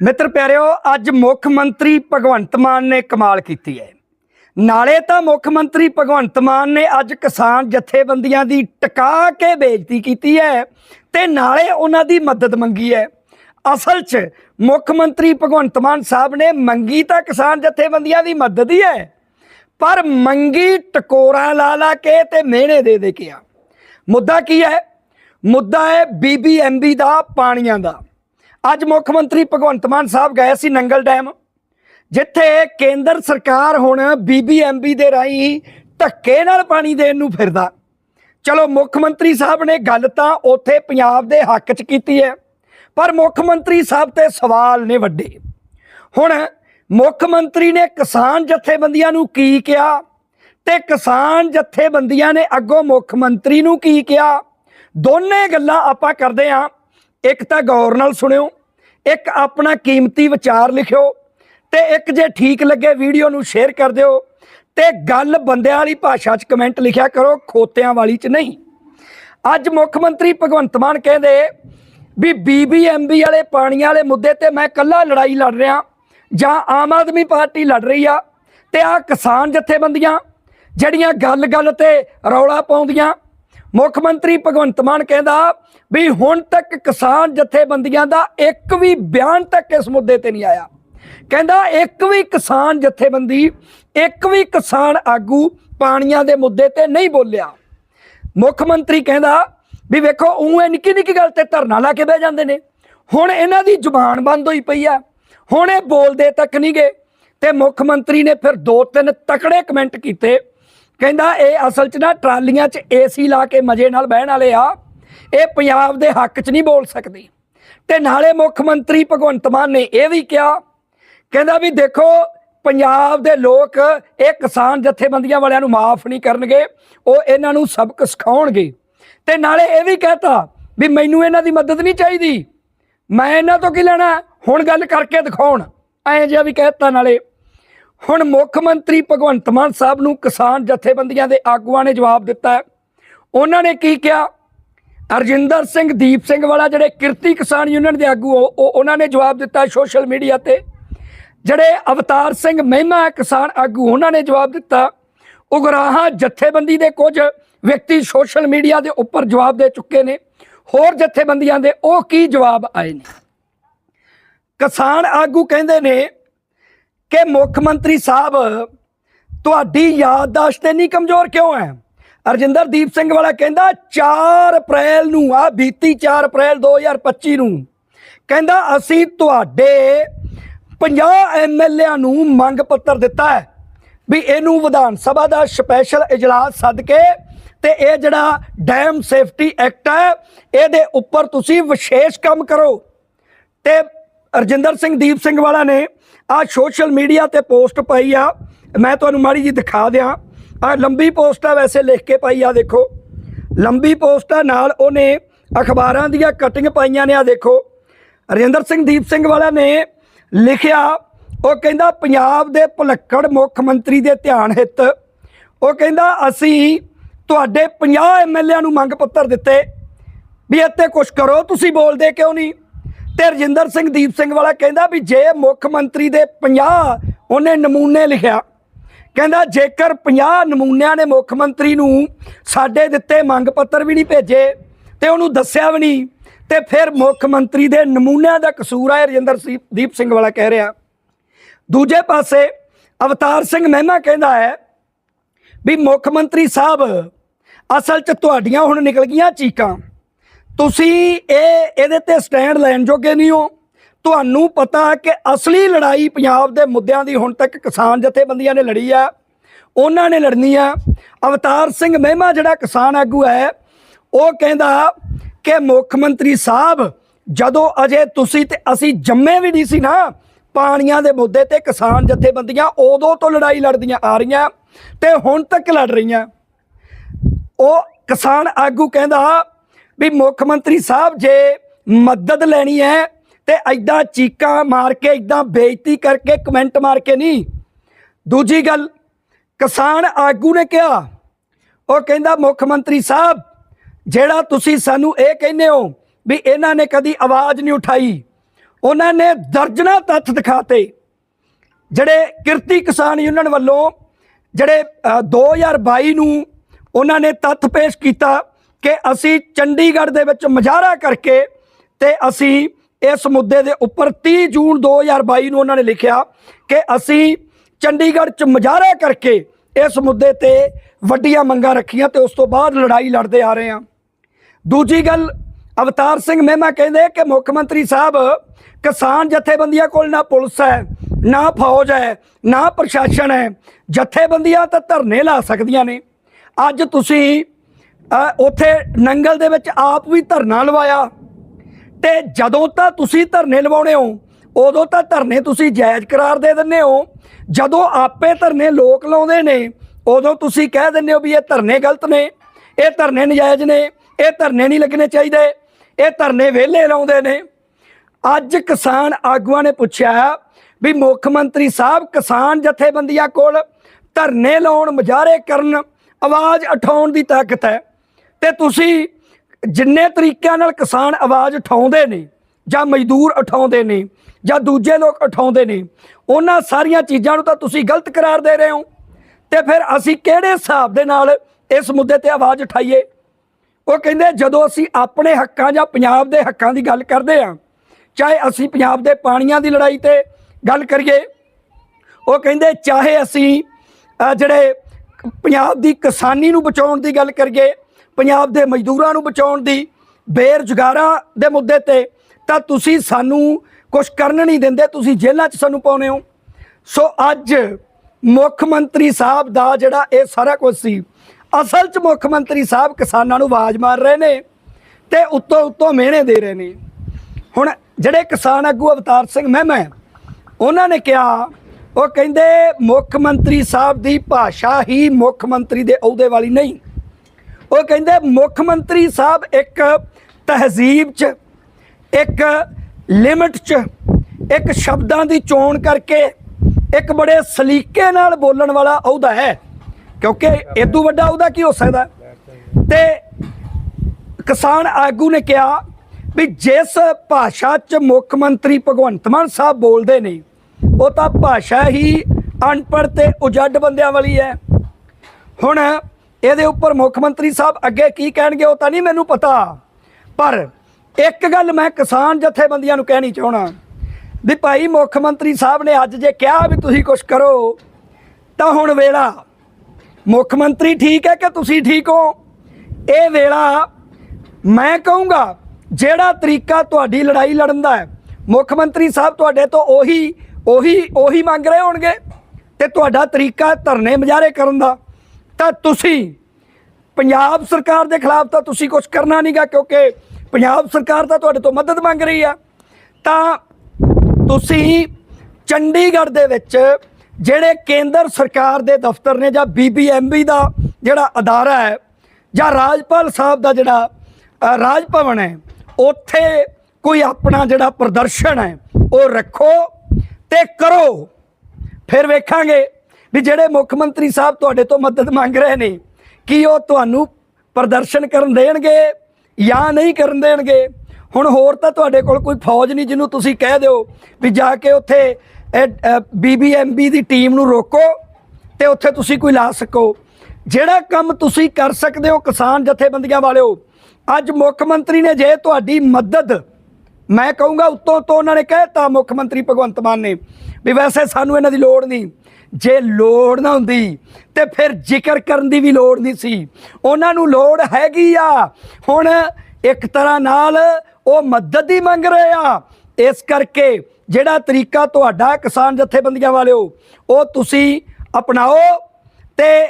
ਮਿੱਤਰ ਪਿਆਰਿਓ, ਅੱਜ ਮੁੱਖ ਮੰਤਰੀ ਭਗਵੰਤ ਮਾਨ ਨੇ ਕਮਾਲ ਕੀਤੀ ਹੈ। ਨਾਲੇ ਤਾਂ ਮੁੱਖ ਮੰਤਰੀ ਭਗਵੰਤ ਮਾਨ ਨੇ ਅੱਜ ਕਿਸਾਨ ਜਥੇਬੰਦੀਆਂ ਦੀ ਟਿਕਾ ਕੇ ਬੇਇੱਜ਼ਤੀ ਕੀਤੀ ਹੈ ਤੇ ਨਾਲੇ ਉਹਨਾਂ ਦੀ ਮਦਦ ਮੰਗੀ ਹੈ। ਅਸਲ 'ਚ ਮੁੱਖ ਮੰਤਰੀ ਭਗਵੰਤ ਮਾਨ ਸਾਹਿਬ ਨੇ ਮੰਗੀ ਤਾਂ ਕਿਸਾਨ ਜਥੇਬੰਦੀਆਂ ਦੀ ਮਦਦ ਹੀ ਹੈ, ਪਰ ਮੰਗੀ ਟਕੋਰਾ ਲਾ ਲਾ ਕੇ ਤੇ ਮਿਹਣੇ ਦੇ ਦੇ ਕੇ ਆ। ਮੁੱਦਾ ਕੀ ਹੈ? ਮੁੱਦਾ ਹੈ ਬੀਬੀਐਮਬੀ ਦਾ ਪਾਣੀਆਂ ਦਾ। ਅੱਜ ਮੁੱਖ ਮੰਤਰੀ ਭਗਵੰਤ ਮਾਨ ਸਾਹਿਬ ਗਏ ਸੀ ਨੰਗਲ ਡੈਮ, ਜਿੱਥੇ ਕੇਂਦਰ ਸਰਕਾਰ ਹੁਣ ਬੀਬੀਐਮਬੀ ਦੇ ਰਾਹੀਂ ਧੱਕੇ ਨਾਲ ਪਾਣੀ ਦੇਣ ਨੂੰ ਫਿਰਦਾ। ਚਲੋ, ਮੁੱਖ ਮੰਤਰੀ ਸਾਹਿਬ ਨੇ ਗੱਲ ਤਾਂ ਉੱਥੇ ਪੰਜਾਬ ਦੇ ਹੱਕ 'ਚ ਕੀਤੀ ਹੈ, ਪਰ ਮੁੱਖ ਮੰਤਰੀ ਸਾਹਿਬ ਤੇ ਸਵਾਲ ਨੇ ਵੱਡੇ। ਹੁਣ ਮੁੱਖ ਮੰਤਰੀ ਨੇ ਕਿਸਾਨ ਜਥੇਬੰਦੀਆਂ ਨੂੰ ਕੀ ਕਿਹਾ ਤੇ ਕਿਸਾਨ ਜਥੇਬੰਦੀਆਂ ਨੇ ਅੱਗੋਂ ਮੁੱਖ ਮੰਤਰੀ ਨੂੰ ਕੀ ਕਿਹਾ? ਦੋਨੇ ਗੱਲਾਂ ਆਪਾਂ ਕਰਦੇ ਆਂ ਇੱਕ ਤਾਂ ਗੌਰ ਨਾਲ ਸੁਣਿਓ, ਇੱਕ ਆਪਣਾ ਕੀਮਤੀ ਵਿਚਾਰ ਲਿਖਿਓ ਤੇ ਇੱਕ ਜੇ ਠੀਕ ਲੱਗੇ ਵੀਡੀਓ ਨੂੰ ਸ਼ੇਅਰ ਕਰ ਦਿਓ ਤੇ ਗੱਲ ਬੰਦਿਆਂ ਵਾਲੀ ਭਾਸ਼ਾ 'ਚ ਕਮੈਂਟ ਲਿਖਿਆ ਕਰੋ, ਖੋਤਿਆਂ ਵਾਲੀ 'ਚ ਨਹੀਂ। ਅੱਜ ਮੁੱਖ ਮੰਤਰੀ ਭਗਵੰਤ ਮਾਨ ਕਹਿੰਦੇ ਵੀ ਬੀਬੀਐਮਬੀ ਵਾਲੇ ਪਾਣੀ ਵਾਲੇ ਮੁੱਦੇ ਤੇ ਮੈਂ ਕੱਲਾ ਲੜਾਈ ਲੜ ਰਿਹਾ, ਜਾਂ ਆਮ ਆਦਮੀ ਪਾਰਟੀ ਲੜ ਰਹੀ ਆ, ਤੇ ਆ ਕਿਸਾਨ ਜਥੇਬੰਦੀਆਂ ਜਿਹੜੀਆਂ ਗੱਲ-ਗੱਲ ਤੇ ਰੌਲਾ ਪਾਉਂਦੀਆਂ ਮੁੱਖ ਮੰਤਰੀ ਭਗਵੰਤ ਮਾਨ ਕਹਿੰਦਾ ਵੀ ਹੁਣ ਤੱਕ ਕਿਸਾਨ ਜਥੇਬੰਦੀਆਂ ਦਾ ਇੱਕ ਵੀ ਬਿਆਨ ਤੱਕ ਇਸ ਮੁੱਦੇ ਤੇ ਨਹੀਂ ਆਇਆ। ਕਹਿੰਦਾ ਇੱਕ ਵੀ ਕਿਸਾਨ ਜਥੇਬੰਦੀ, ਇੱਕ ਵੀ ਕਿਸਾਨ ਆਗੂ ਪਾਣੀਆਂ ਦੇ ਮੁੱਦੇ ਤੇ ਨਹੀਂ ਬੋਲਿਆ। ਮੁੱਖ ਮੰਤਰੀ ਕਹਿੰਦਾ ਵੀ ਵੇਖੋ ਉਹ ਨਿੱਕੀ ਨਿੱਕੀ ਗੱਲ ਤੇ ਧਰਨਾ ਲਾ ਕੇ ਬਹਿ ਜਾਂਦੇ ਨੇ। ਹੁਣ ਇਹਨਾਂ ਦੀ ਜ਼ੁਬਾਨ ਬੰਦ ਹੋਈ ਪਈ ਆ। ਹੁਣ ਇਹ ਬੋਲਦੇ ਤੱਕ ਨਹੀਂ ਗਏ। ਤੇ ਮੁੱਖ ਮੰਤਰੀ ਨੇ ਫਿਰ ਦੋ ਤਿੰਨ ਤਕੜੇ ਕਮੈਂਟ ਕੀਤੇ। ਕਹਿੰਦਾ ਇਹ ਅਸਲ 'ਚ ਨਾ ਟਰਾਲੀਆਂ 'ਚ ਏਸੀ ਲਾ ਕੇ ਮਜ਼ੇ ਨਾਲ ਬਹਿਣ ਵਾਲੇ ਆ। ਇਹ ਪੰਜਾਬ ਦੇ ਹੱਕ 'ਚ ਨਹੀਂ ਬੋਲ ਸਕਦੇ। ਤੇ ਨਾਲੇ ਮੁੱਖ ਮੰਤਰੀ ਭਗਵੰਤ ਮਾਨ ਨੇ ਇਹ ਵੀ ਕਿਹਾ, ਕਹਿੰਦਾ ਵੀ ਦੇਖੋ, ਪੰਜਾਬ ਦੇ ਲੋਕ ਇਹ ਕਿਸਾਨ ਜਥੇਬੰਦੀਆਂ ਵਾਲਿਆਂ ਨੂੰ ਮਾਫ ਨਹੀਂ ਕਰਨਗੇ, ਉਹ ਇਹਨਾਂ ਨੂੰ ਸਬਕ ਸਿਖਾਉਣਗੇ। ਤੇ ਨਾਲੇ ਇਹ ਵੀ ਕਹਤਾ ਵੀ ਮੈਨੂੰ ਇਹਨਾਂ ਦੀ ਮਦਦ ਨਹੀਂ ਚਾਹੀਦੀ। ਮੈਂ ਇਹਨਾਂ ਤੋਂ ਕੀ ਲੈਣਾ? ਹੁਣ ਗੱਲ ਕਰਕੇ ਦਿਖਾਉਣ। ਐਂ ਜਿਹਾ ਵੀ ਕਹਿਤਾ ਨਾਲੇ। ਹੁਣ ਮੁੱਖ ਮੰਤਰੀ ਭਗਵੰਤ ਮਾਨ ਸਾਹਿਬ ਨੂੰ ਕਿਸਾਨ ਜਥੇਬੰਦੀਆਂ ਦੇ ਆਗੂਆਂ ਨੇ ਜਵਾਬ ਦਿੱਤਾ ਹੈ। ਉਹਨਾਂ ਨੇ ਕੀ ਕਿਹਾ? ਅਰਜਿੰਦਰ ਸਿੰਘ, ਦੀਪ ਸਿੰਘ ਵਾਲਾ ਜਿਹੜੇ ਕਿਰਤੀ ਕਿਸਾਨ ਯੂਨੀਅਨ ਦੇ ਆਗੂ ਉਹ ਉਹਨਾਂ ਨੇ ਜਵਾਬ ਦਿੱਤਾ ਸੋਸ਼ਲ ਮੀਡੀਆ ਤੇ। ਜਿਹੜੇ ਅਵਤਾਰ ਸਿੰਘ ਮਹਿਮਾ ਹੈ ਕਿਸਾਨ ਆਗੂ, ਉਹਨਾਂ ਨੇ ਜਵਾਬ ਦਿੱਤਾ। ਉਗਰਾਹਾਂ ਜਥੇਬੰਦੀ ਦੇ ਕੁਝ ਵਿਅਕਤੀ ਸੋਸ਼ਲ ਮੀਡੀਆ ਦੇ ਉੱਪਰ ਜਵਾਬ ਦੇ ਚੁੱਕੇ ਨੇ। ਹੋਰ ਜਥੇਬੰਦੀਆਂ ਦੇ ਉਹ ਕੀ ਜਵਾਬ ਆਏ ਨੇ? ਕਿਸਾਨ ਆਗੂ ਕਹਿੰਦੇ ਨੇ ਕਿ ਮੁੱਖ ਮੰਤਰੀ ਸਾਹਿਬ, ਤੁਹਾਡੀ ਯਾਦਦਾਸ਼ਤ ਇੰਨੀ ਕਮਜ਼ੋਰ ਕਿਉਂ ਹੈ? ਅਰਜਿੰਦਰਦੀਪ ਸਿੰਘ ਵਾਲਾ ਕਹਿੰਦਾ 4 ਅਪ੍ਰੈਲ ਨੂੰ ਆ ਬੀਤੀ 4 ਅਪ੍ਰੈਲ 2025 ਨੂੰ, ਕਹਿੰਦਾ ਅਸੀਂ ਤੁਹਾਡੇ 50 ਐਮਐਲਏਆਂ ਨੂੰ ਮੰਗ ਪੱਤਰ ਦਿੱਤਾ ਹੈ ਵੀ ਇਹਨੂੰ ਵਿਧਾਨ ਸਭਾ ਦਾ ਸਪੈਸ਼ਲ ਇਜਲਾਸ ਸੱਦ ਕੇ ਤੇ ਇਹ ਜਿਹੜਾ ਡੈਮ ਸੇਫਟੀ ਐਕਟ ਹੈ, ਇਹਦੇ ਉੱਪਰ ਤੁਸੀਂ ਵਿਸ਼ੇਸ਼ ਕੰਮ ਕਰੋ। ਤੇ ਅਰਜਿੰਦਰ ਸਿੰਘ ਦੀਪ ਸਿੰਘ ਵਾਲਾ ਨੇ ਆ ਸੋਸ਼ਲ ਮੀਡੀਆ ਤੇ ਪੋਸਟ ਪਾਈ ਆ। ਮੈਂ ਤੁਹਾਨੂੰ ਮਾੜੀ ਜੀ ਦਿਖਾ ਦਿਆਂ। ਆ ਲੰਬੀ ਪੋਸਟ ਆ ਵੈਸੇ ਲਿਖ ਕੇ ਪਾਈ ਆ, ਦੇਖੋ। ਲੰਬੀ ਪੋਸਟ ਆ, ਨਾਲ ਉਹਨੇ ਅਖਬਾਰਾਂ ਦੀਆਂ ਕਟਿੰਗ ਪਾਈਆਂ ਨੇ, ਆ ਦੇਖੋ। ਅਰਜਿੰਦਰ ਸਿੰਘ, ਦੀਪ ਸਿੰਘ ਵਾਲਾ ਨੇ ਲਿਖਿਆ, ਉਹ ਕਹਿੰਦਾ ਪੰਜਾਬ ਦੇ ਭੁਲੱਕੜ ਮੁੱਖ ਮੰਤਰੀ ਦੇ ਧਿਆਨ ਹਿੱਤ। ਉਹ ਕਹਿੰਦਾ, ਅਸੀਂ ਤੁਹਾਡੇ 50 ਐਮਐਲਏਆਂ ਨੂੰ ਮੰਗ ਪੱਤਰ ਦਿੱਤੇ। ਵੀ ਇੱਥੇ ਕੁਝ ਕਰੋ, ਤੁਸੀਂ ਬੋਲਦੇ ਕਿਉਂ ਨਹੀਂ? ਤੇ ਰਜਿੰਦਰ ਸਿੰਘ, ਦੀਪ ਸਿੰਘ ਵਾਲਾ ਕਹਿੰਦਾ ਵੀ ਜੇ ਮੁੱਖ ਮੰਤਰੀ ਦੇ 50 ਉਹਨੇ ਨਮੂਨੇ ਲਿਖਿਆ। ਕਹਿੰਦਾ ਜੇਕਰ 50 ਨਮੂਨਿਆਂ ਨੇ ਮੁੱਖ ਮੰਤਰੀ ਨੂੰ ਸਾਡੇ ਦਿੱਤੇ ਮੰਗ ਪੱਤਰ ਵੀ ਨਹੀਂ ਭੇਜੇ ਤੇ ਉਹਨੂੰ ਦੱਸਿਆ ਵੀ ਨਹੀਂ, ਤੇ ਫਿਰ ਮੁੱਖ ਮੰਤਰੀ ਦੇ ਨਮੂਨਿਆਂ ਦਾ ਕਸੂਰ ਹੈ ਰਜਿੰਦਰ ਸੀ- ਦੀਪ ਸਿੰਘ ਵਾਲਾ ਕਹਿ ਰਿਹਾ। ਦੂਜੇ ਪਾਸੇ ਅਵਤਾਰ ਸਿੰਘ ਮਹਿਮਾ ਕਹਿੰਦਾ ਹੈ ਵੀ ਮੁੱਖ ਮੰਤਰੀ ਸਾਹਿਬ, ਅਸਲ 'ਚ ਤੁਹਾਡੀਆਂ ਹੁਣ ਨਿਕਲ ਗਈਆਂ ਚੀਕਾਂ। ਤੁਸੀਂ ਇਹ ਇਹਦੇ ਤੇ ਸਟੈਂਡ ਲੈਣ ਜੋਗੇ ਨਹੀਂ ਹੋ। ਤੁਹਾਨੂੰ ਪਤਾ ਕਿ ਅਸਲੀ ਲੜਾਈ ਪੰਜਾਬ ਦੇ ਮੁੱਦਿਆਂ ਦੀ ਹੁਣ ਤੱਕ ਕਿਸਾਨ ਜਥੇਬੰਦੀਆਂ ਨੇ ਲੜੀ ਆ। ਉਹਨਾਂ ਨੇ ਲੜਨੀ ਆ। ਅਵਤਾਰ ਸਿੰਘ ਮਹਿਮਾ ਜਿਹੜਾ ਕਿਸਾਨ ਆਗੂ ਹੈ, ਉਹ ਕਹਿੰਦਾ ਕਿ ਮੁੱਖ ਮੰਤਰੀ ਸਾਹਿਬ, ਜਦੋਂ ਅਜੇ ਤੁਸੀਂ ਤੇ ਅਸੀਂ ਜੰਮੇ ਵੀ ਨਹੀਂ ਸੀ ਨਾ, ਪਾਣੀਆਂ ਦੇ ਮੁੱਦੇ ਤੇ ਕਿਸਾਨ ਜਥੇਬੰਦੀਆਂ ਉਦੋਂ ਤੋਂ ਲੜਾਈ ਲੜਦੀਆਂ ਆ ਰਹੀਆਂ ਤੇ ਹੁਣ ਤੱਕ ਲੜ ਰਹੀਆਂ। ਉਹ ਕਿਸਾਨ ਆਗੂ ਕਹਿੰਦਾ ਵੀ ਮੁੱਖ ਮੰਤਰੀ ਸਾਹਿਬ ਜੇ ਮਦਦ ਲੈਣੀ ਹੈ ਤੇ ਐਦਾਂ ਚੀਕਾਂ ਮਾਰ ਕੇ ਐਦਾਂ ਬੇਇੱਜ਼ਤੀ ਕਰਕੇ ਕਮੈਂਟ ਮਾਰ ਕੇ ਨਹੀਂ। ਦੂਜੀ ਗੱਲ ਕਿਸਾਨ ਆਗੂ ਨੇ ਕਿਹਾ ਉਹ ਕਹਿੰਦਾ ਮੁੱਖ ਮੰਤਰੀ ਸਾਹਿਬ ਜਿਹੜਾ ਤੁਸੀਂ ਸਾਨੂੰ ਇਹ ਕਹਿੰਦੇ ਹੋ ਵੀ ਇਹਨਾਂ ਨੇ ਕਦੀ ਆਵਾਜ਼ ਨਹੀਂ ਉਠਾਈ ਉਹਨਾਂ ਨੇ ਦਰਜਨਾ ਤੱਥ ਦਿਖਾਤੇ। ਜਿਹੜੇ ਕਿਰਤੀ ਕਿਸਾਨ ਯੂਨੀਅਨ ਵੱਲੋਂ ਜਿਹੜੇ ਅ, 2022 ਨੂੰ ਉਹਨਾਂ ਨੇ ਤੱਥ ਪੇਸ਼ ਕੀਤਾ ਕਿ ਅਸੀਂ ਚੰਡੀਗੜ੍ਹ ਦੇ ਵਿੱਚ ਮੁਜ਼ਾਹਰਾ ਕਰਕੇ ਤੇ ਅਸੀਂ ਇਸ ਮੁੱਦੇ ਦੇ ਉੱਪਰ 30 ਜੂਨ 2022 ਨੂੰ ਉਹਨਾਂ ਨੇ ਲਿਖਿਆ ਕਿ ਅਸੀਂ ਚੰਡੀਗੜ੍ਹ 'ਚ ਮੁਜ਼ਾਹਰਾ ਕਰਕੇ ਇਸ ਮੁੱਦੇ ਤੇ ਵੱਡੀਆਂ ਮੰਗਾਂ ਰੱਖੀਆਂ ਤੇ ਉਸ ਤੋਂ ਬਾਅਦ ਲੜਾਈ ਲੜਦੇ ਆ ਰਹੇ ਹਾਂ। ਦੂਜੀ ਗੱਲ, ਅਵਤਾਰ ਸਿੰਘ ਮਹਿਮਾ ਕਹਿੰਦੇ ਕਿ ਮੁੱਖ ਮੰਤਰੀ ਸਾਹਿਬ, ਕਿਸਾਨ ਜਥੇਬੰਦੀਆਂ ਕੋਲ ਨਾ ਪੁਲਿਸ ਹੈ, ਨਾ ਫੌਜ ਹੈ, ਨਾ ਪ੍ਰਸ਼ਾਸਨ ਹੈ, ਜਥੇਬੰਦੀਆਂ ਤਾਂ ਧਰਨੇ ਲਾ ਸਕਦੀਆਂ ਨੇ। ਅੱਜ ਤੁਸੀਂ ਉੱਥੇ ਨੰਗਲ ਦੇ ਵਿੱਚ ਆਪ ਵੀ ਧਰਨਾ ਲਵਾਇਆ। ਤੇ ਜਦੋਂ ਤਾਂ ਤੁਸੀਂ ਧਰਨੇ ਲਵਾਉਣੇ ਹੋ, ਉਦੋਂ ਤਾਂ ਧਰਨੇ ਤੁਸੀਂ ਜਾਇਜ਼ ਕਰਾਰ ਦੇ ਦਿੰਦੇ ਹੋ। ਜਦੋਂ ਆਪੇ ਧਰਨੇ ਲੋਕ ਲਾਉਂਦੇ ਨੇ, ਉਦੋਂ ਤੁਸੀਂ ਕਹਿ ਦਿੰਦੇ ਹੋ ਵੀ ਇਹ ਧਰਨੇ ਗਲਤ ਨੇ, ਇਹ ਧਰਨੇ ਨਜਾਇਜ਼ ਨੇ, ਇਹ ਧਰਨੇ ਨਹੀਂ ਲੱਗਣੇ ਚਾਹੀਦੇ, ਇਹ ਧਰਨੇ ਵਿਹਲੇ ਲਾਉਂਦੇ ਨੇ। ਅੱਜ ਕਿਸਾਨ ਆਗੂਆਂ ਨੇ ਪੁੱਛਿਆ ਵੀ ਮੁੱਖ ਮੰਤਰੀ ਸਾਹਿਬ, ਕਿਸਾਨ ਜਥੇਬੰਦੀਆਂ ਕੋਲ ਧਰਨੇ ਲਾਉਣ ਮੁਜ਼ਾਹਰੇ ਕਰਨ ਆਵਾਜ਼ ਉਠਾਉਣ ਦੀ ਤਾਕਤ ਹੈ। ਤੇ ਤੁਸੀਂ ਜਿੰਨੇ ਤਰੀਕਿਆਂ ਨਾਲ ਕਿਸਾਨ ਆਵਾਜ਼ ਉਠਾਉਂਦੇ ਨੇ, ਜਾਂ ਮਜ਼ਦੂਰ ਉਠਾਉਂਦੇ ਨੇ, ਜਾਂ ਦੂਜੇ ਲੋਕ ਉਠਾਉਂਦੇ ਨੇ, ਉਹਨਾਂ ਸਾਰੀਆਂ ਚੀਜ਼ਾਂ ਨੂੰ ਤਾਂ ਤੁਸੀਂ ਗਲਤ ਕਰਾਰ ਦੇ ਰਹੇ ਹੋ। ਤੇ ਫਿਰ ਅਸੀਂ ਕਿਹੜੇ ਹਿਸਾਬ ਦੇ ਨਾਲ ਇਸ ਮੁੱਦੇ ਤੇ ਆਵਾਜ਼ ਉਠਾਈਏ? ਉਹ ਕਹਿੰਦੇ, ਜਦੋਂ ਅਸੀਂ ਆਪਣੇ ਹੱਕਾਂ ਜਾਂ ਪੰਜਾਬ ਦੇ ਹੱਕਾਂ ਦੀ ਗੱਲ ਕਰਦੇ ਆ ਚਾਹੇ ਅਸੀਂ ਪੰਜਾਬ ਦੇ ਪਾਣੀਆਂ ਦੀ ਲੜਾਈ ਤੇ ਗੱਲ ਕਰੀਏ, ਉਹ ਕਹਿੰਦੇ, ਚਾਹੇ ਅਸੀਂ ਜਿਹੜੇ ਪੰਜਾਬ ਦੀ ਕਿਸਾਨੀ ਨੂੰ ਬਚਾਉਣ ਦੀ ਗੱਲ ਕਰੀਏ ਪੰਜਾਬ ਦੇ ਮਜ਼ਦੂਰਾਂ ਨੂੰ ਬਚਾਉਣ ਦੀ ਬੇਰੁਜ਼ਗਾਰਾਂ ਦੇ ਮੁੱਦੇ ਤੇ ਤਾਂ ਤੁਸੀਂ ਸਾਨੂੰ ਕੁਝ ਕਰਨ ਨਹੀਂ ਦਿੰਦੇ ਤੁਸੀਂ ਜੇਲ੍ਹਾਂ 'ਚ ਸਾਨੂੰ ਪਾਉਨੇ ਹੋ। ਸੋ ਅੱਜ ਮੁੱਖ ਮੰਤਰੀ ਸਾਹਿਬ ਦਾ ਜਿਹੜਾ ਇਹ ਸਾਰਾ ਕੁਝ ਸੀ ਅਸਲ 'ਚ ਮੁੱਖ ਮੰਤਰੀ ਸਾਹਿਬ ਕਿਸਾਨਾਂ ਨੂੰ ਆਵਾਜ਼ ਮਾਰ ਰਹੇ ਨੇ ਤੇ ਉੱਤੋਂ ਉੱਤੋਂ ਮਿਹਣੇ ਦੇ ਰਹੇ ਨੇ। ਹੁਣ ਜਿਹੜੇ ਕਿਸਾਨ ਆਗੂ ਅਵਤਾਰ ਸਿੰਘ ਮਹਿਮਾ ਹੈ, ਉਹਨਾਂ ਨੇ ਕਿਹਾ ਉਹ ਕਹਿੰਦੇ ਮੁੱਖ ਮੰਤਰੀ ਸਾਹਿਬ ਦੀ ਭਾਸ਼ਾ ਹੀ ਮੁੱਖ ਮੰਤਰੀ ਦੇ ਅਹੁਦੇ ਵਾਲੀ ਨਹੀਂ। ਉਹ ਕਹਿੰਦੇ ਮੁੱਖ ਮੰਤਰੀ ਸਾਹਿਬ ਇੱਕ ਤਹਿਜ਼ੀਬ 'ਚ, ਇੱਕ ਲਿਮਟ 'ਚ, ਇੱਕ ਸ਼ਬਦਾਂ ਦੀ ਚੋਣ ਕਰਕੇ ਇੱਕ ਬੜੇ ਸਲੀਕੇ ਨਾਲ ਬੋਲਣ ਵਾਲਾ ਅਹੁਦਾ ਹੈ। ਕਿਉਂਕਿ ਇਦੋਂ ਵੱਡਾ ਅਹੁਦਾ ਕੀ ਹੋ ਸਕਦਾ? ਤੇ ਕਿਸਾਨ ਆਗੂ ਨੇ ਕਿਹਾ ਵੀ ਜਿਸ ਭਾਸ਼ਾ 'ਚ ਮੁੱਖ ਮੰਤਰੀ ਭਗਵੰਤ ਮਾਨ ਸਾਹਿਬ ਬੋਲਦੇ ਨੇ, ਉਹ ਤਾਂ ਭਾਸ਼ਾ ਹੀ ਅਨਪੜ੍ਹ ਤੇ ਉਜੱਡ ਬੰਦਿਆਂ ਵਾਲੀ ਹੈ। ਹੁਣ ਇਹਦੇ ਉੱਪਰ ਮੁੱਖ ਮੰਤਰੀ ਸਾਹਿਬ ਅੱਗੇ ਕੀ ਕਹਿਣਗੇ ਉਹ ਤਾਂ ਨਹੀਂ ਮੈਨੂੰ ਪਤਾ। ਪਰ ਇੱਕ ਗੱਲ ਮੈਂ ਕਿਸਾਨ ਜਥੇਬੰਦੀਆਂ ਨੂੰ ਕਹਿਣੀ ਚਾਹਣਾ ਵੀ ਭਾਈ ਮੁੱਖ ਮੰਤਰੀ ਸਾਹਿਬ ਨੇ ਅੱਜ ਜੇ ਕਿਹਾ ਵੀ ਤੁਸੀਂ ਕੁਝ ਕਰੋ, ਤਾਂ ਹੁਣ ਵੇਲਾ। ਮੁੱਖ ਮੰਤਰੀ ਠੀਕ ਹੈ ਕਿ ਤੁਸੀਂ ਠੀਕ ਹੋ? ਇਹ ਵੇਲਾ ਮੈਂ ਕਹੂੰਗਾ ਜਿਹੜਾ ਤਰੀਕਾ ਤੁਹਾਡੀ ਲੜਾਈ ਲੜਨ ਦਾ ਹੈ, ਮੁੱਖ ਮੰਤਰੀ ਸਾਹਿਬ ਤੁਹਾਡੇ ਤੋਂ ਉਹੀ ਉਹੀ ਉਹੀ ਮੰਗ ਰਹੇ ਹੋਣਗੇ ਤੇ ਤੁਹਾਡਾ ਤਰੀਕਾ ਧਰਨੇ ਮੁਜ਼ਾਹਰੇ ਕਰਨ ਦਾ। ਤਾਂ ਤੁਸੀਂ, ਪੰਜਾਬ ਸਰਕਾਰ ਦੇ ਖਿਲਾਫ ਤਾਂ ਤੁਸੀਂ ਕੁਝ ਕਰਨਾ ਨਹੀਂਗਾ ਕਿਉਂਕਿ ਪੰਜਾਬ ਸਰਕਾਰ ਤਾਂ ਤੁਹਾਡੇ ਤੋਂ ਮਦਦ ਮੰਗ ਰਹੀ ਆ। ਤਾਂ ਤੁਸੀਂ ਚੰਡੀਗੜ੍ਹ ਦੇ ਵਿੱਚ ਜਿਹੜੇ ਕੇਂਦਰ ਸਰਕਾਰ ਦੇ ਦਫ਼ਤਰ ਨੇ ਜਾਂ ਬੀਬੀਐਮਬੀ ਦਾ ਜਿਹੜਾ ਅਦਾਰਾ ਹੈ ਜਾਂ ਰਾਜਪਾਲ ਸਾਹਿਬ ਦਾ ਜਿਹੜਾ ਰਾਜ ਭਵਨ ਹੈ, ਉੱਥੇ ਕੋਈ ਆਪਣਾ ਜਿਹੜਾ ਪ੍ਰਦਰਸ਼ਨ ਹੈ, ਉਹ ਰੱਖੋ ਤੇ ਕਰੋ। ਫਿਰ ਵੇਖਾਂਗੇ ਵੀ ਜਿਹੜੇ ਮੁੱਖ ਮੰਤਰੀ ਸਾਹਿਬ ਤੁਹਾਡੇ ਤੋਂ ਮਦਦ ਮੰਗ ਰਹੇ ਨੇ, ਕੀ ਉਹ ਤੁਹਾਨੂੰ ਪ੍ਰਦਰਸ਼ਨ ਕਰਨ ਦੇਣਗੇ ਜਾਂ ਨਹੀਂ ਕਰਨ ਦੇਣਗੇ? ਹੁਣ ਹੋਰ ਤਾਂ ਤੁਹਾਡੇ ਕੋਲ ਕੋਈ ਫੌਜ ਨਹੀਂ ਜਿਹਨੂੰ ਤੁਸੀਂ ਕਹਿ ਦਿਓ ਵੀ ਜਾ ਕੇ ਉੱਥੇ ਬੀਬੀਐਮਬੀ ਦੀ ਟੀਮ ਨੂੰ ਰੋਕੋ ਤੇ ਉੱਥੇ ਤੁਸੀਂ ਕੋਈ ਲਾ ਸਕੋ। ਜਿਹੜਾ ਕੰਮ ਤੁਸੀਂ ਕਰ ਸਕਦੇ ਹੋ ਕਿਸਾਨ ਜਥੇਬੰਦੀਆਂ ਵਾਲਿਓ, ਅੱਜ ਮੁੱਖ ਮੰਤਰੀ ਨੇ ਜੇ ਤੁਹਾਡੀ ਮਦਦ, ਮੈਂ ਕਹੂੰਗਾ ਉੱਤੋਂ ਤੋਂ ਉਹਨਾਂ ਨੇ ਕਹਿਤਾ ਮੁੱਖ ਮੰਤਰੀ ਭਗਵੰਤ ਮਾਨ ਨੇ ਵੀ ਵੈਸੇ ਸਾਨੂੰ ਇਹਨਾਂ ਦੀ ਲੋੜ ਨਹੀਂ। ਜੇ ਲੋੜ ਨਾ ਹੁੰਦੀ, ਤੇ ਫਿਰ ਜ਼ਿਕਰ ਕਰਨ ਦੀ ਵੀ ਲੋੜ ਨਹੀਂ ਸੀ। ਉਹਨਾਂ ਨੂੰ ਲੋੜ ਹੈਗੀ ਆ। ਹੁਣ ਇੱਕ ਤਰ੍ਹਾਂ ਨਾਲ ਉਹ ਮਦਦ ਹੀ ਮੰਗ ਰਹੇ ਆ। ਇਸ ਕਰਕੇ ਜਿਹੜਾ ਤਰੀਕਾ ਤੁਹਾਡਾ ਕਿਸਾਨ ਜਥੇਬੰਦੀਆਂ ਵਾਲਿਓ, ਉਹ ਤੁਸੀਂ ਅਪਣਾਓ ਤੇ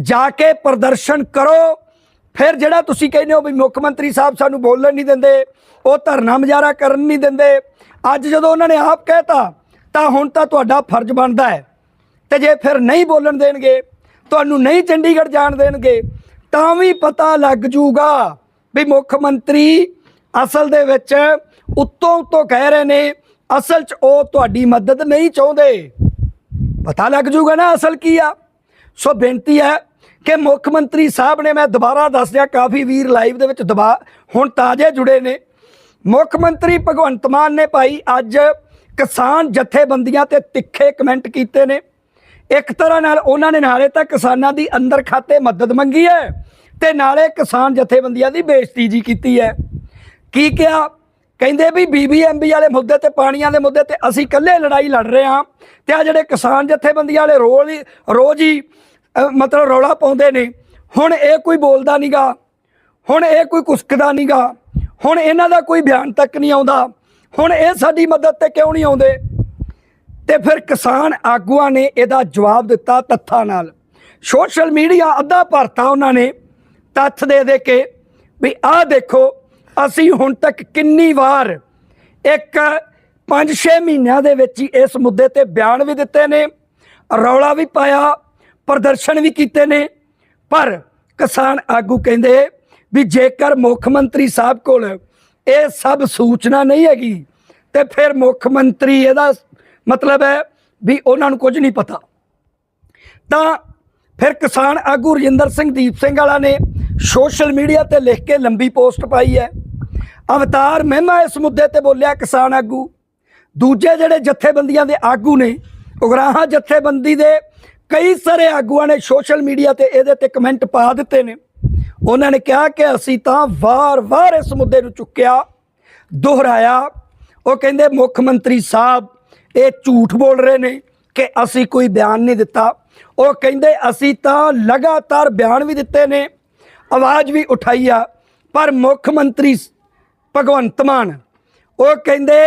ਜਾ ਕੇ ਪ੍ਰਦਰਸ਼ਨ ਕਰੋ। ਫਿਰ ਜਿਹੜਾ ਤੁਸੀਂ ਕਹਿੰਦੇ ਹੋ ਵੀ ਮੁੱਖ ਮੰਤਰੀ ਸਾਹਿਬ ਸਾਨੂੰ ਬੋਲਣ ਨਹੀਂ ਦਿੰਦੇ, ਉਹ ਧਰਨਾ ਮੁਜ਼ਾਹਰਾ ਕਰਨ ਨਹੀਂ ਦਿੰਦੇ। ਅੱਜ ਜਦੋਂ ਉਹਨਾਂ ਨੇ ਆਪ ਕਹਿਤਾ ਤਾਂ ਹੁਣ ਤਾਂ ਤੁਹਾਡਾ ਫਰਜ਼ ਬਣਦਾ ਹੈ। ਤੇ ਜੇ ਫਿਰ ਨਹੀਂ ਬੋਲਣ ਦੇਣਗੇ, ਤੁਹਾਨੂੰ ਨਹੀਂ ਚੰਡੀਗੜ੍ਹ ਜਾਣ ਦੇਣਗੇ, ਤਾਂ ਵੀ ਪਤਾ ਲੱਗ ਜੂਗਾ ਵੀ ਮੁੱਖ ਮੰਤਰੀ ਅਸਲ ਦੇ ਵਿੱਚ ਉੱਤੋਂ ਉੱਤੋਂ ਕਹਿ ਰਹੇ ਨੇ, ਅਸਲ 'ਚ ਉਹ ਤੁਹਾਡੀ ਮਦਦ ਨਹੀਂ ਚਾਹੁੰਦੇ। ਪਤਾ ਲੱਗ ਜੂਗਾ ਨਾ ਅਸਲ ਕੀ ਆ। ਸੋ ਬੇਨਤੀ ਹੈ ਕਿ ਮੁੱਖ ਮੰਤਰੀ ਸਾਹਿਬ ਨੇ ਮੈਂ ਦੁਬਾਰਾ ਦੱਸ ਦਿਆ, ਕਾਫੀ ਵੀਰ ਲਾਈਵ ਦੇ ਵਿੱਚ ਦਬਾ ਹੁਣ ਤਾਜ਼ੇ ਜੁੜੇ ਨੇ। ਮੁੱਖ ਮੰਤਰੀ ਭਗਵੰਤ ਮਾਨ ਨੇ ਭਾਈ ਅੱਜ ਕਿਸਾਨ ਜਥੇਬੰਦੀਆਂ ਤੇ ਤਿੱਖੇ ਕਮੈਂਟ ਕੀਤੇ ਨੇ। ਇੱਕ ਤਰ੍ਹਾਂ ਨਾਲ ਉਹਨਾਂ ਨੇ ਨਾਲੇ ਤਾਂ ਕਿਸਾਨਾਂ ਦੀ ਅੰਦਰ ਖਾਤੇ ਮਦਦ ਮੰਗੀ ਹੈ ਤੇ ਨਾਲੇ ਕਿਸਾਨ ਜਥੇਬੰਦੀਆਂ ਦੀ ਬੇਇੱਜ਼ਤੀ ਜੀ ਕੀਤੀ ਹੈ। ਕੀ ਕਿਹਾ? ਕਹਿੰਦੇ ਵੀ ਬੀਬੀਐਮਬੀ ਵਾਲੇ ਮੁੱਦੇ ਤੇ, ਪਾਣੀਆਂ ਦੇ ਮੁੱਦੇ ਤੇ ਅਸੀਂ ਇਕੱਲੇ ਲੜਾਈ ਲੜ ਰਹੇ ਹਾਂ ਤੇ ਆ ਜਿਹੜੇ ਕਿਸਾਨ ਜਥੇਬੰਦੀਆਂ ਵਾਲੇ ਰੋਜ਼ ਹੀ ਰੋਜ਼ ਹੀ ਮਤਲਬ ਰੌਲਾ ਪਾਉਂਦੇ ਨੇ। ਹੁਣ ਇਹ ਕੋਈ ਬੋਲਦਾ ਨਹੀਂਗਾ ਹੁਣ ਇਹ ਕੋਈ ਕੁਸਕਦਾ ਨਹੀਂਗਾ ਹੁਣ ਇਹਨਾਂ ਦਾ ਕੋਈ ਬਿਆਨ ਤੱਕ ਨਹੀਂ ਆਉਂਦਾ। ਹੁਣ ਇਹ ਸਾਡੀ ਮਦਦ ਤੇ ਕਿਉਂ ਨਹੀਂ ਆਉਂਦੇ? ਤੇ ਫਿਰ ਕਿਸਾਨ ਆਗੂਆਂ ਨੇ ਇਹਦਾ ਜਵਾਬ ਦਿੱਤਾ ਤੱਥਾਂ ਨਾਲ। ਸੋਸ਼ਲ ਮੀਡੀਆ ਅੱਧਾ ਭਰਤਾ ਉਹਨਾਂ ਨੇ, ਤੱਥ ਦੇ ਦੇ ਕੇ ਵੀ ਆਹ ਦੇਖੋ, ਅਸੀਂ ਹੁਣ ਤੱਕ ਕਿੰਨੀ ਵਾਰ ਇੱਕ 5-6 ਮਹੀਨਿਆਂ ਦੇ ਵਿੱਚ ਹੀ ਇਸ ਮੁੱਦੇ ਤੇ ਬਿਆਨ ਵੀ ਦਿੱਤੇ ਨੇ, ਰੌਲਾ ਵੀ ਪਾਇਆ, ਪ੍ਰਦਰਸ਼ਨ ਵੀ ਕੀਤੇ ਨੇ। ਪਰ ਕਿਸਾਨ ਆਗੂ ਕਹਿੰਦੇ ਵੀ ਜੇਕਰ ਮੁੱਖ ਮੰਤਰੀ ਸਾਹਿਬ ਕੋਲ ਇਹ ਸਭ ਸੂਚਨਾ ਨਹੀਂ ਹੈਗੀ। ਤੇ ਫਿਰ ਮੁੱਖ ਮੰਤਰੀ ਇਹਦਾ ਮਤਲਬ ਹੈ ਵੀ ਉਹਨਾਂ ਨੂੰ ਕੁਝ ਨਹੀਂ ਪਤਾ। ਤਾਂ ਫਿਰ ਕਿਸਾਨ ਆਗੂ ਰਜਿੰਦਰ ਸਿੰਘ ਦੀਪ ਸਿੰਘ ਵਾਲਾ ਨੇ ਸੋਸ਼ਲ ਮੀਡੀਆ ਤੇ ਲਿਖ ਕੇ ਲੰਬੀ ਪੋਸਟ ਪਾਈ ਹੈ। ਅਵਤਾਰ ਮਹਿਮਾ ਇਸ ਮੁੱਦੇ ਤੇ ਬੋਲਿਆ ਕਿਸਾਨ ਆਗੂ। ਦੂਜੇ ਜਿਹੜੇ ਜਥੇਬੰਦੀਆਂ ਦੇ ਆਗੂ ਨੇ, ਉਗਰਾਹਾਂ ਜਥੇਬੰਦੀ ਦੇ ਕਈ ਸਾਰੇ ਆਗੂਆਂ ਨੇ ਸੋਸ਼ਲ ਮੀਡੀਆ ਤੇ ਇਹਦੇ ਤੇ ਕਮੈਂਟ ਪਾ ਦਿੱਤੇ ਨੇ। ਉਹਨਾਂ ਨੇ ਕਿਹਾ ਕਿ ਅਸੀਂ ਤਾਂ ਵਾਰ-ਵਾਰ ਇਸ ਮੁੱਦੇ ਨੂੰ ਚੁੱਕਿਆ, ਦੁਹਰਾਇਆ। ਉਹ ਕਹਿੰਦੇ, ਮੁੱਖ ਮੰਤਰੀ ਸਾਹਿਬ, ਇਹ ਝੂਠ ਬੋਲ ਰਹੇ ਨੇ ਕਿ ਅਸੀਂ ਕੋਈ ਬਿਆਨ ਨਹੀਂ ਦਿੱਤਾ। ਉਹ ਕਹਿੰਦੇ, ਅਸੀਂ ਤਾਂ ਲਗਾਤਾਰ ਬਿਆਨ ਵੀ ਦਿੱਤੇ ਨੇ, ਆਵਾਜ਼ ਵੀ ਉਠਾਈ ਆ, ਪਰ ਮੁੱਖ ਮੰਤਰੀ ਭਗਵੰਤ ਮਾਨ, ਉਹ ਕਹਿੰਦੇ,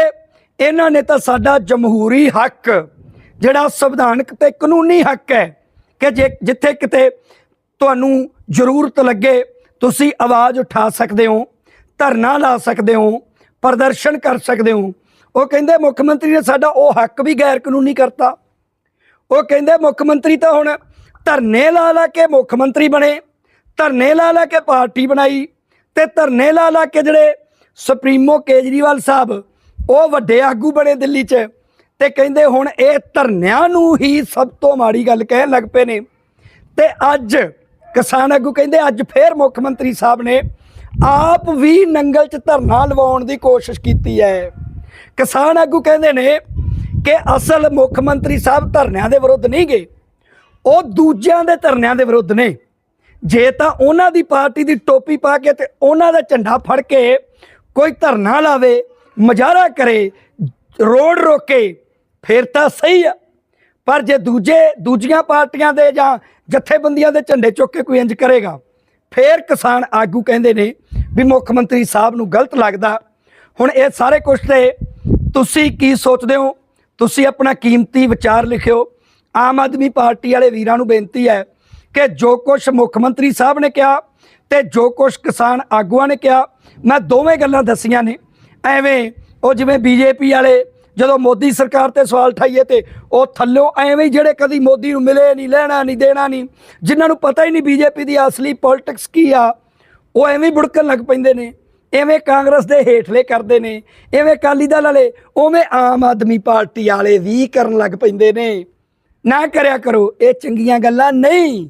ਇਹਨਾਂ ਨੇ ਤਾਂ ਸਾਡਾ ਜਮਹੂਰੀ ਹੱਕ, ਜਿਹੜਾ ਸੰਵਿਧਾਨਕ ਤੇ ਕਾਨੂੰਨੀ ਹੱਕ ਹੈ, ਕਿ ਜੇ, ਜਿੱਥੇ ਕਿਤੇ ਤੁਹਾਨੂੰ ਜ਼ਰੂਰਤ ਲੱਗੇ, ਤੁਸੀਂ ਆਵਾਜ਼ ਉਠਾ ਸਕਦੇ ਹੋ, ਧਰਨਾ ਲਾ ਸਕਦੇ ਹੋ, ਪ੍ਰਦਰਸ਼ਨ ਕਰ ਸਕਦੇ ਹੋ। ਉਹ ਕਹਿੰਦੇ ਮੁੱਖ ਮੰਤਰੀ ਨੇ ਸਾਡਾ ਉਹ ਹੱਕ ਵੀ ਗੈਰ ਕਾਨੂੰਨੀ ਕਰਤਾ। ਉਹ ਕਹਿੰਦੇ ਮੁੱਖ ਮੰਤਰੀ ਤਾਂ ਹੁਣ ਧਰਨੇ ਲਾ ਲਾ ਕੇ ਮੁੱਖ ਮੰਤਰੀ ਬਣੇ, ਧਰਨੇ ਲਾ ਲਾ ਕੇ ਪਾਰਟੀ ਬਣਾਈ ਤੇ ਧਰਨੇ ਲਾ ਲਾ ਕੇ ਜਿਹੜੇ ਸੁਪਰੀਮੋ ਕੇਜਰੀਵਾਲ ਸਾਹਿਬ, ਉਹ ਵੱਡੇ ਆਗੂ ਬਣੇ ਦਿੱਲੀ 'ਚ ਤੇ ਕਹਿੰਦੇ ਹੁਣ ਇਹ ਧਰਨਿਆਂ ਨੂੰ ਹੀ ਸਭ ਤੋਂ ਮਾੜੀ ਗੱਲ ਕਹਿਣ ਲੱਗ ਪਏ ਨੇ। ਤੇ ਅੱਜ ਕਿਸਾਨ ਆਗੂ ਕਹਿੰਦੇ, ਅੱਜ ਫੇਰ ਮੁੱਖ ਮੰਤਰੀ ਸਾਹਿਬ ਨੇ ਆਪ ਵੀ ਨੰਗਲ 'ਚ ਧਰਨਾ ਲਵਾਉਣ ਦੀ ਕੋਸ਼ਿਸ਼ ਕੀਤੀ ਹੈ। ਕਿਸਾਨ ਆਗੂ ਕਹਿੰਦੇ ਨੇ ਕਿ ਅਸਲ ਮੁੱਖ ਮੰਤਰੀ ਸਾਹਿਬ ਧਰਨਿਆਂ ਦੇ ਵਿਰੁੱਧ ਨਹੀਂ ਗਏ। ਉਹ ਦੂਜਿਆਂ ਦੇ ਧਰਨਿਆਂ ਦੇ ਵਿਰੁੱਧ ਨੇ। ਜੇ ਤਾਂ ਉਹਨਾਂ ਦੀ ਪਾਰਟੀ ਦੀ ਟੋਪੀ ਪਾ ਕੇ ਤੇ ਉਹਨਾਂ ਦਾ ਝੰਡਾ ਫੜ ਕੇ ਕੋਈ ਧਰਨਾ ਲਾਵੇ, ਮਜ਼ਾਰਾ ਕਰੇ, ਰੋਡ ਰੋਕੇ, ਫਿਰ ਤਾਂ ਸਹੀ ਆ। ਪਰ ਜੇ ਦੂਜੇ, ਦੂਜੀਆਂ ਪਾਰਟੀਆਂ ਦੇ ਜਾਂ ਜਥੇਬੰਦੀਆਂ ਦੇ ਝੰਡੇ ਚੁੱਕ ਕੇ ਕੋਈ ਇੰਜ ਕਰੇਗਾ, ਫਿਰ ਕਿਸਾਨ ਆਗੂ ਕਹਿੰਦੇ ਨੇ ਵੀ ਮੁੱਖ ਮੰਤਰੀ ਸਾਹਿਬ ਨੂੰ ਗਲਤ ਲੱਗਦਾ। ਹੁਣ ਇਹ ਸਾਰੇ ਕੁਝ ਤੇ ਤੁਸੀਂ ਕੀ ਸੋਚਦੇ ਹੋ? ਤੁਸੀਂ ਆਪਣਾ ਕੀਮਤੀ ਵਿਚਾਰ ਲਿਖਿਓ। ਆਮ ਆਦਮੀ ਪਾਰਟੀ ਵਾਲੇ ਵੀਰਾਂ ਨੂੰ ਬੇਨਤੀ ਹੈ ਕਿ ਜੋ ਕੁਝ ਮੁੱਖ ਮੰਤਰੀ ਸਾਹਿਬ ਨੇ ਕਿਹਾ ਤੇ ਜੋ ਕੁਝ ਕਿਸਾਨ ਆਗੂਆਂ ਨੇ ਕਿਹਾ, ਮੈਂ ਦੋਵੇਂ ਗੱਲਾਂ ਦੱਸੀਆਂ ਨੇ। ਐਵੇਂ ਉਹ ਜਿਵੇਂ ਬੀਜੇਪੀ ਵਾਲੇ ਜਦੋਂ ਮੋਦੀ ਸਰਕਾਰ ਤੇ ਸਵਾਲ ਠਾਈਏ ਤੇ ਉਹ ਥੱਲੋਂ ਐਵੇਂ ਜਿਹੜੇ ਕਦੀ ਮੋਦੀ ਨੂੰ ਮਿਲੇ ਨਹੀਂ, ਲੈਣਾ ਨਹੀਂ, ਦੇਣਾ ਨਹੀਂ, ਜਿਨ੍ਹਾਂ ਨੂੰ ਪਤਾ ਹੀ ਨਹੀਂ ਬੀਜੇਪੀ ਦੀ ਅਸਲੀ ਪੋਲਿਟਿਕਸ ਕੀ ਆ, ਉਹ ਐਵੇਂ ਬੁੜਕਣ ਲੱਗ ਪੈਂਦੇ ਨੇ, ਐਵੇਂ ਕਾਂਗਰਸ ਦੇ ਹੇਠਲੇ ਕਰਦੇ ਨੇ, ਐਵੇਂ ਅਕਾਲੀ ਦਲ ਵਾਲੇ, ਉਵੇਂ ਆਮ ਆਦਮੀ ਪਾਰਟੀ ਵਾਲੇ ਵੀ ਕਰਨ ਲੱਗ ਪੈਂਦੇ ਨੇ। ਨਾ ਕਰਿਆ ਕਰੋ, ਇਹ ਚੰਗੀਆਂ ਗੱਲਾਂ ਨਹੀਂ।